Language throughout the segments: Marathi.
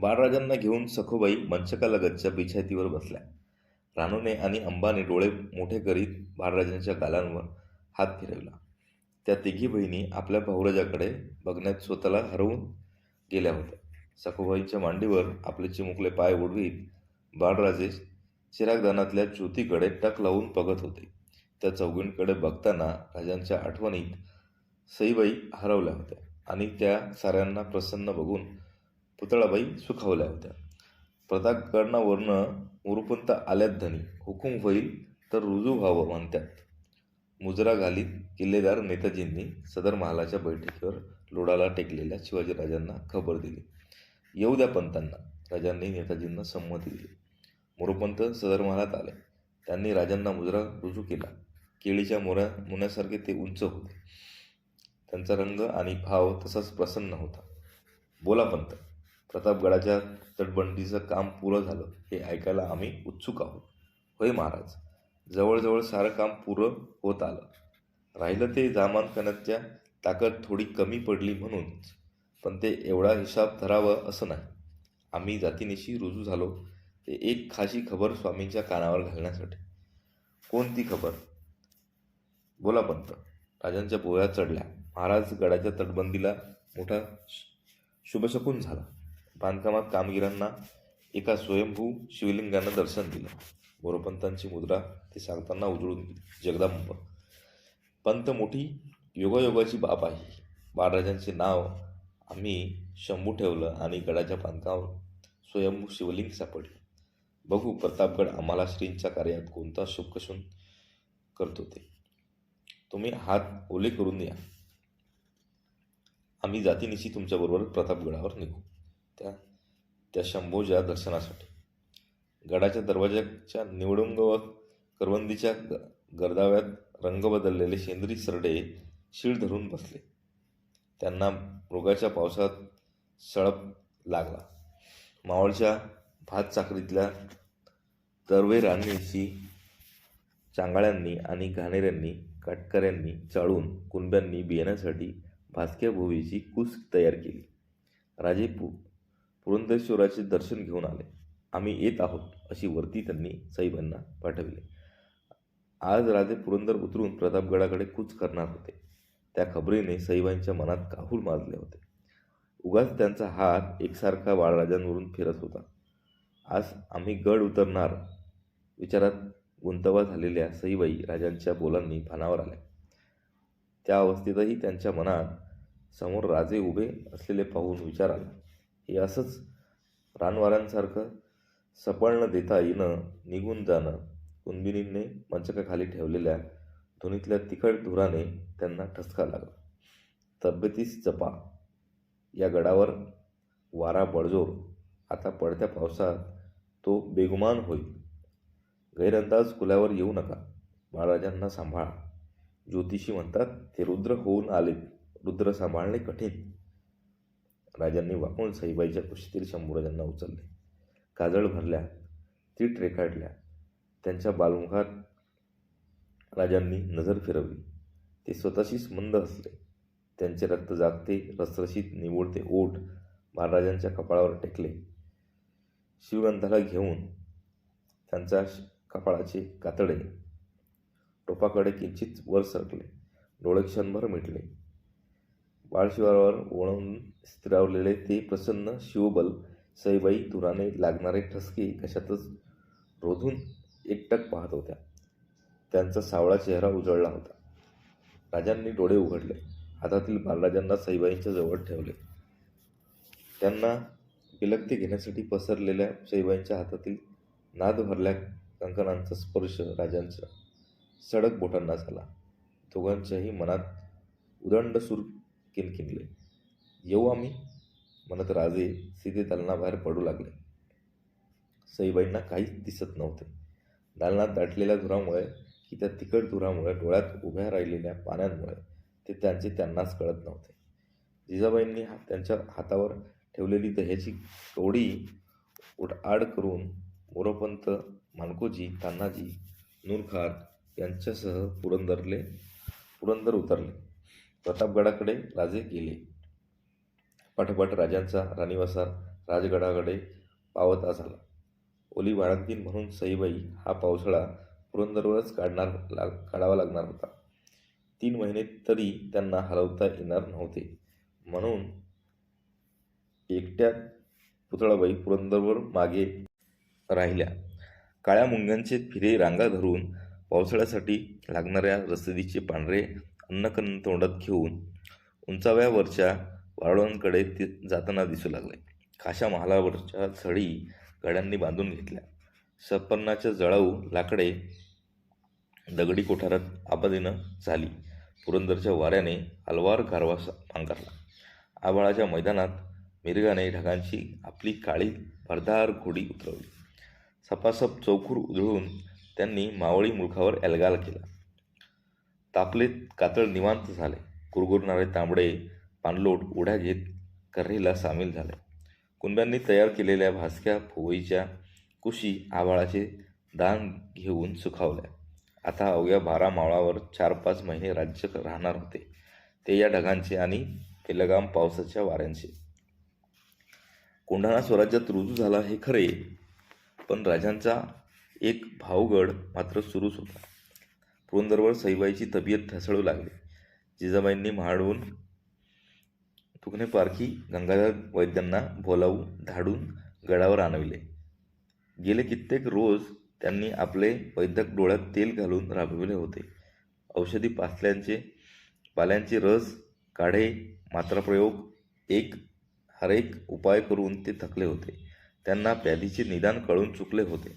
बाळराजांना घेऊन सखोबाई मंचकालगतच्या बिछायतीवर बसल्या. रानूने आणि अंबाने डोळे मोठे करीत बाळराजांच्या गालांवर हात फिरवला. त्या तिघी बहिणी आपल्या भाऊराजाकडे बघण्यात स्वतःला हरवून गेल्या होत्या. सखोबाईंच्या मांडीवर आपले चिमुकले पाय उडवीत बाळराजे चिरागदानातल्या ज्योतीकडे टक लावून बघत होते. त्या चौघींकडे बघताना राजांच्या आठवणीत सईबाई हरवल्या होत्या आणि त्या साऱ्यांना प्रसन्न बघून पुतळाबाई सुखावल्या होत्या. प्रतापगडावरनं मुरुपंत आल्यात धनी. हुकूम होईल तर रुजू व्हावं म्हणतात मुजरा घालीत किल्लेदार नेताजींनी सदर महालाच्या बैठकीवर लोडाला टेकलेल्या शिवाजीराजांना खबर दिली. येऊ द्या पंतांना. राजांनी नेताजींना संमती दिली. मुरुपंत सदर महालात आले. त्यांनी राजांना मुजरा रुजू केला. केळीच्या मोऱ्या मुन्यासारखे ते उंच होते. त्यांचा रंग आणि भाव तसाच प्रसन्न होता. बोला पंत. प्रतापगडाच्या तटबंदीचं काम पुरं झालं हे ऐकायला आम्ही उत्सुक आहोत. होय महाराज जवळजवळ सारं काम पुरं होत आलं. राहिलं ते जामानखान्याच्या ताकद थोडी कमी पडली म्हणूनच पण ते एवढा हिसाब धरावं असं नाही. आम्ही जातीनिशी रुजू झालो ते एक खाशी खबर स्वामींच्या कानावर घालण्यासाठी. कोणती खबर? बोला पंत. राजांच्या बोळ्या चढल्या. महाराज गडाच्या तटबंदीला मोठा शुभशकून झाला. बांधकामात कामगिरांना एका स्वयंभू शिवलिंगानं दर्शन दिलं. मोरोपंतांची मुद्रा ते सांगताना उजळून जगदांब. पंत मोठी योगायोगाची बाब आहे. बाळराजांचे नाव आम्ही शंभू ठेवलं आणि गडाच्या बांधकामावर स्वयंभू शिवलिंग सापडले. बघू प्रतापगड आम्हाला श्रींच्या कार्यात कोणता शुभकशून करतो ते. तुम्ही हात ओले करून द्या आम्ही जातीनिशी तुमच्याबरोबर प्रतापगडावर निघू. त्या त्या शंभूच्या दर्शनासाठी. गडाच्या दरवाजाच्या निवडुंग व करवंदीच्या ग गर्दाव्यात रंग बदललेले शेंद्री सरडे शीळ धरून बसले. त्यांना मृगाच्या पावसात सळप लागला. मावळच्या भात चाकरीतल्या तरवे राणीशी चांगाळ्यांनी आणि घाणेऱ्यांनी काटकऱ्यांनी चाळून कुणब्यांनी बियाण्यासाठी भासक्या भोवीची कूस तयार केली. राजे पु पुरंदेश्वराचे दर्शन घेऊन आले. आम्ही येत आहोत अशी वरती त्यांनी साहेबांना पाठविली. आज राजे पुरंदर उतरून प्रतापगडाकडे कूच करणार होते. त्या खबरीने साईबाईंच्या मनात काहूल माजले होते. उगाच त्यांचा हात एकसारखा बाळराजांवरून फिरत होता. आज आम्ही गड उतरणार विचारात गुंतवा झालेल्या सईबाई राजांच्या बोलांनी भानावर आल्या. त्या अवस्थेतही त्यांच्या मनात समोर राजे उभे असलेले पाहून विचार आला. हे असंच रानवारांसारखं सपळ न देता येणं निघून जाणं. कुंबिनींनी मंचकाखाली ठेवलेल्या धुनीतल्या तिखट धुराने त्यांना ठसका लागला. तब्येतीस जपा. या गडावर वारा बळजोर. आता पडत्या पावसात तो बेगुमान होईल. गैरंदाज कुल्यावर येऊ नका. बाळराजांना सांभाळा. ज्योतिषी म्हणतात ते रुद्र होऊन आलेत. रुद्र सांभाळणे कठीण. राजांनी वाकून साईबाईच्या कुशीतील शंभूराजांना उचलले. काजळ भरल्या तीट रेखाटल्या. त्यांच्या बालमुखात राजांनी नजर फिरवली. ते स्वतःशीच मंद हसले. त्यांचे रक्त जागते रसरशीत निवडते ओठ महाराजांच्या कपाळावर टेकले. शिवगंधाला घेऊन त्यांच्या श- कपाळाचे कातडे टोपाकडे किंचित वर सरकले. डोळे क्षणभर मिटले. बाळशिवारावर वळून स्थिरावलेले ते प्रसन्न शिवबल सईबाई तुराने लागणारे ठसके कशातच रोधून एकटक पाहत होत्या. त्यांचा सावळा चेहरा उजळला होता. राजांनी डोळे उघडले. हातातील बालराजांना सईबाईंच्या जवळ ठेवले. त्यांना विलक्ती घेण्यासाठी पसरलेल्या सईबाईंच्या हातातील नाद भरल्या कंकणांचा स्पर्श राजांच्या सडक बोटांना झाला. दोघांच्याही मनात उदंड सूर किनले येऊ आम्ही. म्हणत राजे सीधे दालनाबाहेर पडू लागले. सईबाईंना काहीच दिसत नव्हते. दालनात दाटलेल्या धुरामुळे की त्या तिखट धुरामुळे डोळ्यात उभ्या राहिलेल्या पाण्यामुळे ते त्यांचे त्यांनाच कळत नव्हते. जिजाबाईंनी हा त्यांच्या हातावर ठेवलेली दह्याची कवडी उडआड करून मोरोपंत मानकोजी तान्हाजी नूरखान यांच्यासह पुरंदरले पुरंदर उतरले. प्रतापगडाकडे राजे गेले. पाठोपाठ राजांचा राणीवासा राजगडाकडे पावता झाला ओली बाळंतीण म्हणून सईबाई हा पावसाळा पुरंदरवरच काढणार लाग काढावा लागणार होता. तीन महिने तरी त्यांना हलवता येणार नव्हते. म्हणून एकट्या पुतळाबाई पुरंदरवर मागे राहिल्या. काळ्या मुंग्यांचे फिरे रांगा धरून पावसाळ्यासाठी लागणाऱ्या रसदीचे पांढरे अन्नकन्न तोंडात घेऊन उंचाव्यावरच्या वाळवंकडे ते जाताना दिसू लागले. खाशा महालावरच्या झळी गड्यांनी बांधून घेतल्या. सपन्नाच्या जळाऊ लाकडे दगडी कोठारात आबादीनं झाली. पुरंदरच्या वाऱ्याने अलवार गारवा पांघरला आबाळाच्या मैदानात मिरगाने ढगांची आपली काळी भरदार घोडी उतरवली. सपासप चौखूर उधळून त्यांनी मावळी मुलखावर एल्गाल केला. तापले कातळ निवांत झाले. कुरगुरणारे तांबडे पाणलोट उड्या घेत कर्रीला सामील झाले. कुंब्यांनी तयार केलेल्या भासक्या फुवईच्या कुशी आभाळाचे दान घेऊन सुखावल्या. आता अवघ्या बारा मावळावर चार पाच महिने राज्य राहणार होते. ते या ढगांचे आणि पेलगाम पावसाच्या वाऱ्यांचे. कोंढाणा स्वराज्यात रुजू झाला हे खरे पण राजांचा एक भावगड मात्र सुरूच होता. पुरंदरवर सईबाईची तब्येत ढसळू लागली. जिजाबाईंनी म्हाडून तुकणे पारखी गंगाधर वैद्यांना बोलावून धाडून गडावर आणविले. गेले कित्येक रोज त्यांनी आपले वैद्यक डोळ्यात तेल घालून राबविले होते. औषधी पासल्यांचे पाल्यांचे रस काढे मात्राप्रयोग एक हरेक उपाय करून ते थकले होते. त्यांना व्याधीचे निदान कळून चुकले होते.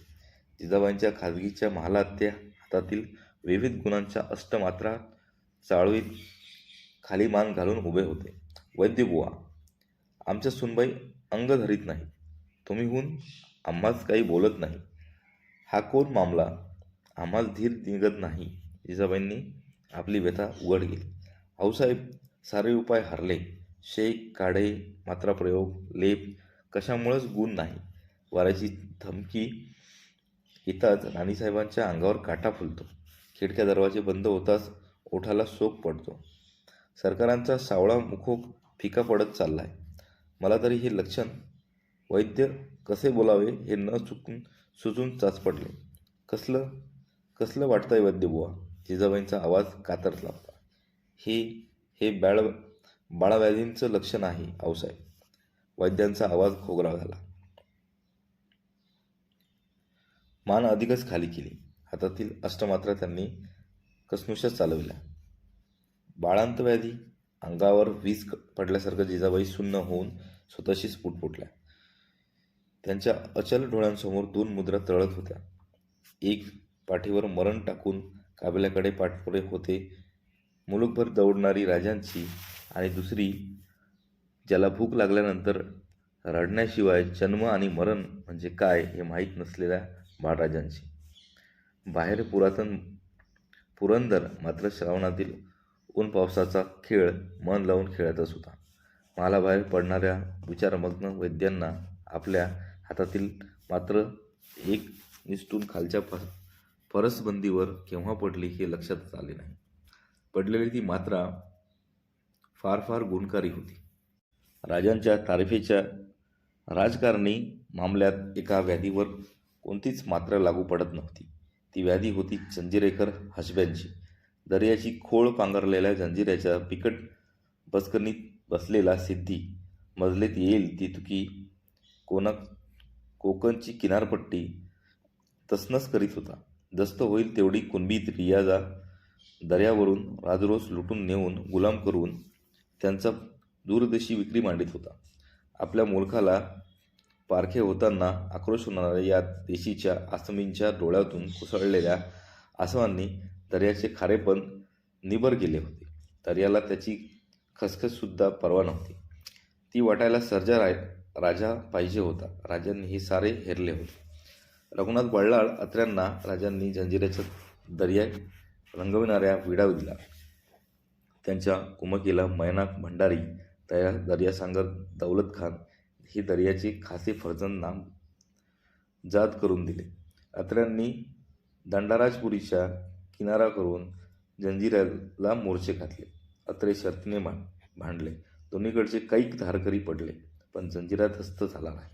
जिजाबाईंच्या खाजगीच्या महालात ते हातातील विविध गुणांच्या अष्टमात्रा चाळवीत खाली मान घालून उभे होते. वैद्य बुवा आमच्या सुनबाई अंग धरीत नाही तुम्हीहून आम्हाच काही बोलत नाही. हा कोण मामला? आम्हाच धीर निघत नाही. जिजाबाईंनी आपली व्यथा उघड केली. आऊसाहेब सारे उपाय हरले. शेक काढे मात्राप्रयोग लेप कशामुळेच गुण नाही. वाऱ्याची धमकी येताच राणीसाहेबांच्या अंगावर काटा फुलतो. खिडक्या दरवाजे बंद होताच ओठाला शोक पडतो. सरकारांचा सावळा मुखोक फिका पडत चालला आहे मला तरी हे लक्षण वैद्य कसे बोलावे हे न चुकून सुचून चाचपडले. कसलं कसलं वाटतंय वैद्य बुवा? जिजाबाईंचा आवाज कातरला होता हे हे बाळ बाळाव्याधींचं लक्षण आहे आऊसाहेब वैद्यांचा आवाज खोगरा झाला. मान अधिकच खाली केली. हातातील अष्टमात्रा त्यांनी कसनुशा चालविल्या बाळांत व्याधी अंगावर वीज पडल्यासारखं जिजाबाई सुन्न होऊन स्वतःशीच पुटपुटल्या त्यांच्या अचल डोळ्यांसमोर दोन मुद्रा तळत होत्या. एक पाठीवर मरण टाकून काबिल्याकडे पाठपुरे होते मुलुकभर दौडणारी राजांची आणि दुसरी ज्याला भूक लागल्यानंतर रडण्याशिवाय जन्म आणि मरण म्हणजे काय हे माहीत नसलेल्या बाळराजांची. बाहेर पुरातन पुरंदर मात्र श्रावणातील ऊन पावसाचा खेळ मन लावून खेळतच होता. मालाबाहेर पडणाऱ्या विचारमग्न वैद्यांना आपल्या हातातील मात्र एक निसटून खालच्या फ फरसबंदीवर केव्हा पडली हे लक्षातच आले नाही. पडलेली ती मात्रा फार फार गुणकारी होती. राजांच्या तारफेच्या राजकारणी मामल्यात एका व्याधीवर कोणतीच मात्रा लागू पडत नव्हती. ती व्याधी होती जंजिरेकर हसब्यांची. दर्याची खोळ पांघरलेल्या जंजिऱ्याच्या बिकट बसकनीत बसलेला सिद्धी. मजलेत येईल ती तुकी. कोणा कोकणची किनारपट्टी तसनस करीत होता. दस्त होईल तेवढी कुणबीत रियाजा दर्यावरून राजरोस लुटून नेऊन गुलाम करून त्यांचा दूरदेशी विक्री मांडित होता. आपल्या मुलखाला पारखे होताना आक्रोश होणाऱ्या या देशीच्या आसमींच्या डोळ्यातून कोसळलेल्या आसवांनी दर्याचे खारेपण निबर केले होते. दर्याला त्याची खसखससुद्धा परवा नव्हती. ती वाटायला सर्जा राय राजा पाहिजे होता. राजांनी हे सारे हेरले होते. रघुनाथ बळलाळ अत्र्यांना राजांनी जंजिराच्या दर्या रंगविणाऱ्या विडा दिला. त्यांच्या कुमकीला मैनाक भंडारी दया दर्यासांगर दौलत खान ही दर्याचे खासे फर्जंद नाम जात करून दिले. अत्र्यांनी दंडाराजपुरीच्या किनारा करून जंजिराला मोर्चे घातले. अत्रे शर्तीने मान भांडले. दोन्हीकडचे कैक धारकरी पडले पण जंजिरातस्त झाला नाही.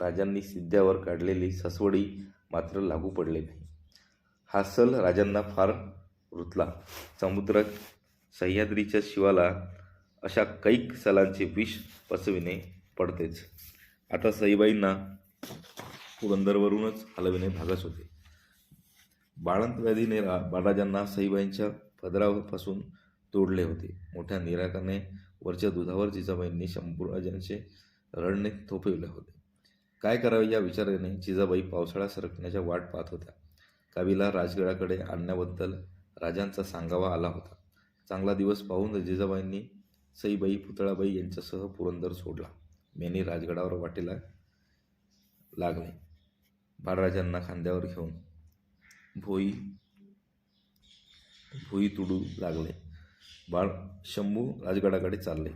राजांनी सिद्ध्यावर काढलेली ससवडी मात्र लागू पडले नाही. हा सल राजांना फार रुतला. समुद्र सह्याद्रीच्या शिवाला अशा कैक सलांचे विष पचविणे पडतेच. आता सईबाईंना पुरंदरवरूनच हलविणे भागच होते. बाळंत व्याधीने रा बाळराजांना सईबाईंच्या पदरापासून तोडले होते. मोठ्या निराकाने वरच्या दुधावर जिजाबाईंनी शंभूराजांचे रडणे थोपविले होते. काय करावे या विचाराने जिजाबाई पावसाळा सरकण्याच्या वाट पाहत होत्या. कावीला राजगडाकडे आणण्याबद्दल राजांचा सांगावा आला होता. चांगला दिवस पाहून जिजाबाईंनी सईबाई पुतळाबाई यांच्यासह पुरंदर सोडला. मेनी राजगडावर वाटेला लागले. बाळराजांना खांद्यावर घेऊन भोई भुई तुडू लागले. बाळ शंभू राजगडाकडे चालले.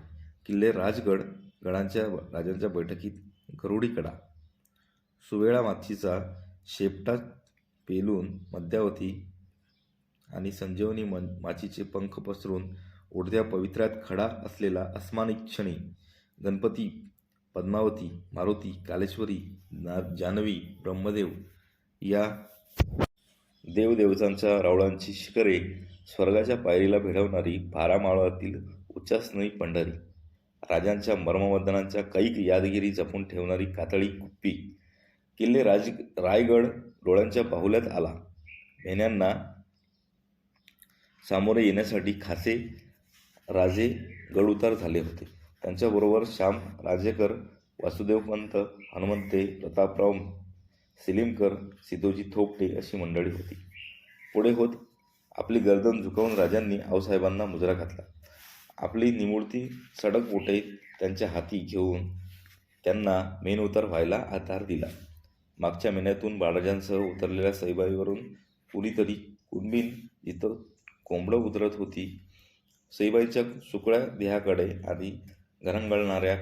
किल्ले राजगड गडांच्या राजांच्या बैठकीत गरुडीकडा. सुवेळा मातीचा शेपटा पेलून मध्यावती आणि संजीवनी मन माचीचे पंख पसरून उडत्या पवित्र्यात खडा असलेला अस्मानिक क्षणी गणपती पद्मावती मारुती कालेश्वरी ना जानवी ब्रह्मदेव या देवदेवतांच्या रावळांची शिखरे स्वर्गाच्या पायरीला भिडवणारी भारामाळातील उच्चासनई पंढरी. राजांच्या मर्मवदनांच्या कैक यादगिरी जपून ठेवणारी कातळी कुप्पी. किल्ले राज रायगड डोळ्यांच्या बाहुल्यात आला. मेन्यांना सामोरे येण्यासाठी खासे राजे गडउतार झाले होते. त्यांच्याबरोबर श्याम राजेकर वासुदेवपंत हनुमंते प्रतापराव सिलिमकर सिद्धोजी थोपटे अशी मंडळी होती. पुढे होत आपली गर्दन झुकवून राजांनी आऊसाहेबांना मुजरा घातला. आपली निमुळती सडक बोटे त्यांच्या हाती घेऊन त्यांना मेन उतार व्हायला आधार दिला. मागच्या महिन्यातून बाळराजांसह उतरलेल्या सईबाईवरून कुणीतरी कुणबीन जिथं कोंबडं उतरत होती सईबाईच्या सुकळ्या देहाकडे आणि घरंगळणाऱ्या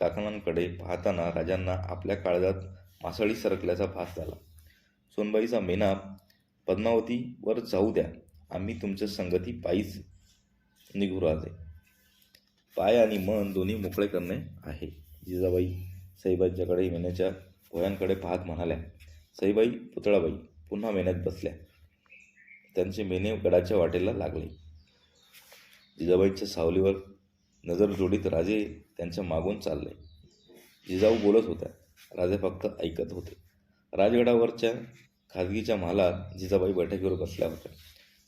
काकणांकडे पाहताना राजांना आपल्या काळजात मासळी सरकल्याचा भास झाला. सोनबाईचा मेना पद्मावतीवर जाऊ द्या. आम्ही तुमच्या संगती पायीच निघू राहते. पाय आणि मन दोन्ही मोकळे करणे आहे. जिजाबाई साईबाईंच्याकडे मेण्याच्या भोयांकडे पाहत म्हणाल्या सईबाई पुतळाबाई पुन्हा मेन्यात बसल्या. त्यांचे मेने गडाच्या वाटेला लागले. जिजाबाईंच्या सावलीवर नजर जोडीत राजे त्यांच्या मागून चालले. जिजाऊ बोलत होत्या. राजे फक्त ऐकत होते. राजगडावरच्या खाजगीच्या महालात जिजाबाई बैठकीवर बसल्या होत्या.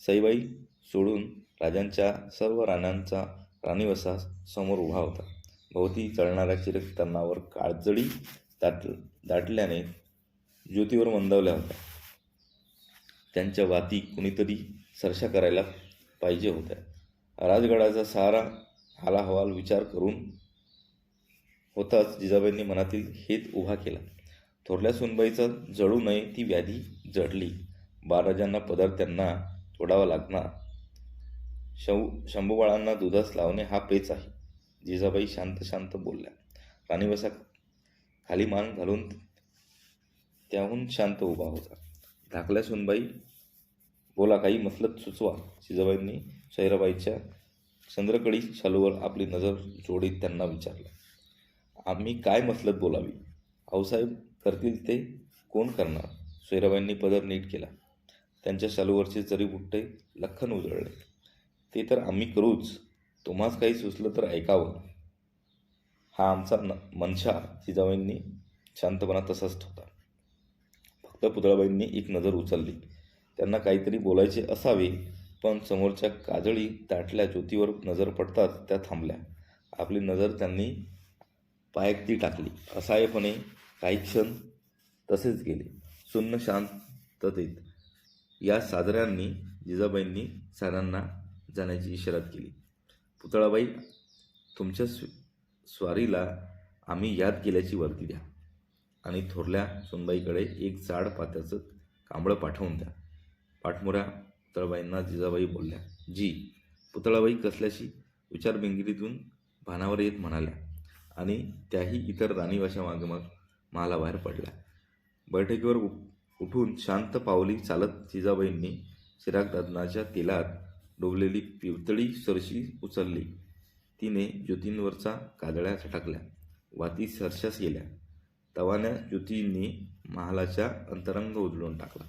सईबाई सोडून राजांच्या सर्व राण्यांचा राणीवसा समोर उभा होता. भोवती चढणाऱ्या चिरकतांनावर काळजडी दाट दाटल्याने ज्योतीवर मंदवल्या होत्या. त्यांच्या वाती कुणीतरी सरशा करायला पाहिजे होत्या. राजगडाचा सारा हालाहवाल विचार करून होताच जिजाबाईंनी मनातील हेत उभा केला. थोरल्या सुनबाईचा जळू नये ती व्याधी जडली. बाळराजांना पदार्थ त्यांना तोडावा लागणार. शं शंभूबाळांना दुधास लावणे हा पेच आहे. जिजाबाई शांत शांत बोलल्या. राणीवसा खाली मान घालून त्याहून शांत उभा होता. धाकल्या सुनबाई बोला काही मसलत सुचवा. जिजाबाईंनी सैराबाईच्या चंद्रकडी शालूवर आपली नजर जोडीत त्यांना विचारलं आम्ही काय मसलत बोलावी? आऊसाहेब करतील ते कोण करणार? सोयराबाईंनी पदर नीट केला. त्यांच्या शालूवरचे जरी बुट्टे लखन उजळले ते तर आम्ही करूच. तुम्हाच काही सुचलं तर ऐकावं. हा आमचा न मनशा जिजाबाईंनी शांतपणा तसाच ठेवता फक्त पुतळाबाईंनी एक नजर उचलली. त्यांना काहीतरी बोलायचे असावे पण समोरच्या काजळी दाटल्या ज्योतीवर नजर पडताच त्या थांबल्या. आपली नजर त्यांनी पायकती टाकली. असहाय्यपणे काही क्षण तसेच गेले. सुन्न शांततेत या साजऱ्यांनी जिजाबाईंनी साऱ्यांना जाण्याची इशारात केली. पुतळाबाई तुमच्या स्व स्वारीला आम्ही याद केल्याची वर्दी द्या आणि थोरल्या सुनबाईकडे एक जाड पात्याचं कांबळं पाठवून द्या. पाठमोऱ्या पुतळाबाईंना जिजाबाई बोलल्या जी पुतळाबाई कसल्याशी विचारबिंगिरीतून भानावर येत म्हणाल्या आणि त्याही इतर राणीवाशा मागे मग बाहेर पडल्या. बैठकीवर उ उठून शांत पावली चालत जिजाबाईंनी चिरागदानाच्या तेलात डोबलेली पिवतळी सरशी उचलली. तिने ज्योतींवरचा कादळ्या झटकल्या वाती सरशास गेल्या. तवान्या ज्योतींनी महालाचा अंतरंग उजळून टाकला.